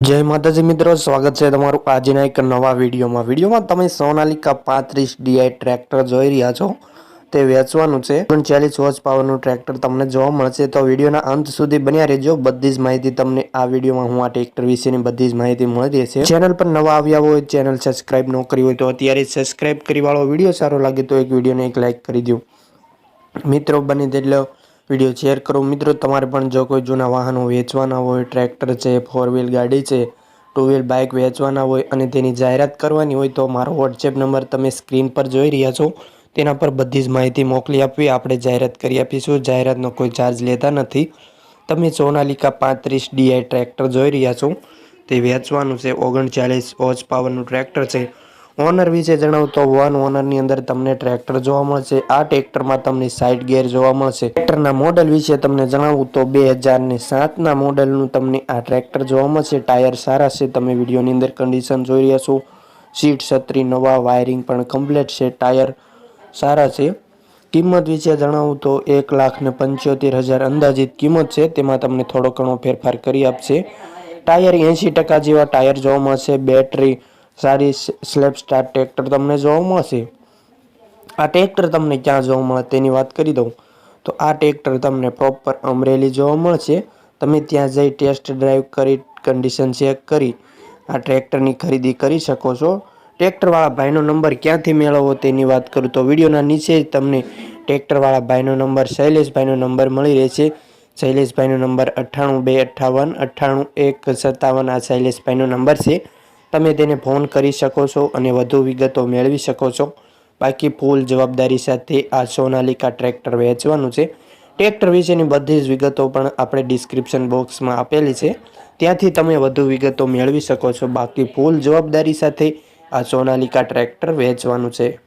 જય માતાજી મિત્રો, સ્વાગત છે તમારું આજના એક નવા વિડીયોમાં. વિડીયોમાં તમે સોનાલિકા પાંત્રીસ ડીઆઈ ટ્રેક્ટર જોઈ રહ્યા છો. તે વેચવાનું છે. ઓગણચાલીસ હોર્સ પાવરનું ટ્રેક્ટર તમને જોવા મળશે. તો વિડીયોના અંત સુધી બન્યા રહેજો. બધી જ માહિતી તમને આ વિડીયોમાં હું આ ટ્રેક્ટર વિશેની બધી જ માહિતી મળી રહેશે ચેનલ પર નવા આવ્યા હોય, ચેનલ સબસ્ક્રાઇબ ન કરી હોય, તો અત્યારે સબસ્ક્રાઇબ કરી વાળો વીડિયો સારો લાગે તો એક વિડીયોને એક લાઇક કરી દો મિત્રો, બની તેટલો વીડિયો શેર કરો. મિત્રો, તમારે પણ જો કોઈ જૂના વાહનો વેચવાના હોય, ટ્રેક્ટર છે ફોર વ્હીલ ગાડી છે ટુ વ્હીલ બાઇક વેચવાના હોય અને તેની જાહેરાત કરવાની હોય તો મારો વોટ્સએપ નંબર તમે સ્ક્રીન પર જોઈ રહ્યા છો. તેના પર બધી જ માહિતી મોકલી આપવી. આપણે જાહેરાત કરી આપીશું. જાહેરાતનો કોઈ ચાર્જ લેતા નથી. તમે સોનાલિકા પાંત્રીસ ડીઆઈ ટ્રેક્ટર જોઈ રહ્યા છો. તે વેચવાનું છે. ઓગણચાલીસ હોર્સ પાવરનું ટ્રેક્ટર છે. ઓનર વિશે જણાવું તો વન ઓનરની અંદર તમને ટ્રેક્ટર જોવા મળશે. આ ટ્રેક્ટરમાં તમને સાઇડ ગેર જોવા મળશે. ટ્રેક્ટરના મોડલ વિશે તમને જણાવું તો બે હજાર ને સાતના મોડલનું તમને આ ટ્રેક્ટર જોવા મળશે. ટાયર સારા છે. તમે વિડીયોની અંદર કન્ડિશન જોઈ રહ્યા છો. સીટ છત્રી, નવા વાયરિંગ પણ કમ્પ્લીટ છે. ટાયર સારા છે. કિંમત વિશે જણાવું તો એક લાખ ને પંચોતેર હજાર અંદાજિત કિંમત છે. તેમાં તમને થોડો ઘણો ફેરફાર કરી આપશે. ટાયર એંશી ટકા જેવા ટાયર જોવા મળશે. બેટરી સારી સ્લેપ સ્ટાર ટ્રેક્ટર તમને જોવા મળશે. આ ટ્રેક્ટર તમને ક્યાં જોવા મળે તેની વાત કરી દઉં. તો આ ટ્રેક્ટર તમને પ્રોપર અમરેલી જોવા મળશે. તમે ત્યાં જઈ ટેસ્ટ ડ્રાઈવ કરી, કન્ડિશન ચેક કરી, આ ટ્રેક્ટરની ખરીદી કરી શકો છો. ટ્રેક્ટરવાળા ભાઈનો નંબર ક્યાંથી મેળવવો તેની વાત કરું તો વિડીયોના નીચે જ તમને ટ્રેક્ટરવાળા ભાઈનો નંબર, શૈલેષભાઈનો નંબર મળી રહેશે. શૈલેષભાઈનો નંબર અઠ્ઠાણું બે અઠ્ઠાવન, અઠ્ઠાણું એક સત્તાવન, આ શૈલેષભાઈનો નંબર છે. તમે તેને ફોન કરી શકો છો અને વધુ વિગતો મેળવી શકો છો. બાકી ફૂલ જવાબદારી સાથે આ સોનાલિકા ટ્રેક્ટર વેચવાનું છે. ટ્રેક્ટર વિશેની બધી જ વિગતો પણ આપણે ડિસ્ક્રિપ્શન બોક્સમાં આપેલી છે. ત્યાંથી તમે વધુ વિગતો મેળવી શકો છો. બાકી ફૂલ જવાબદારી સાથે આ સોનાલિકા ટ્રેક્ટર વેચવાનું છે.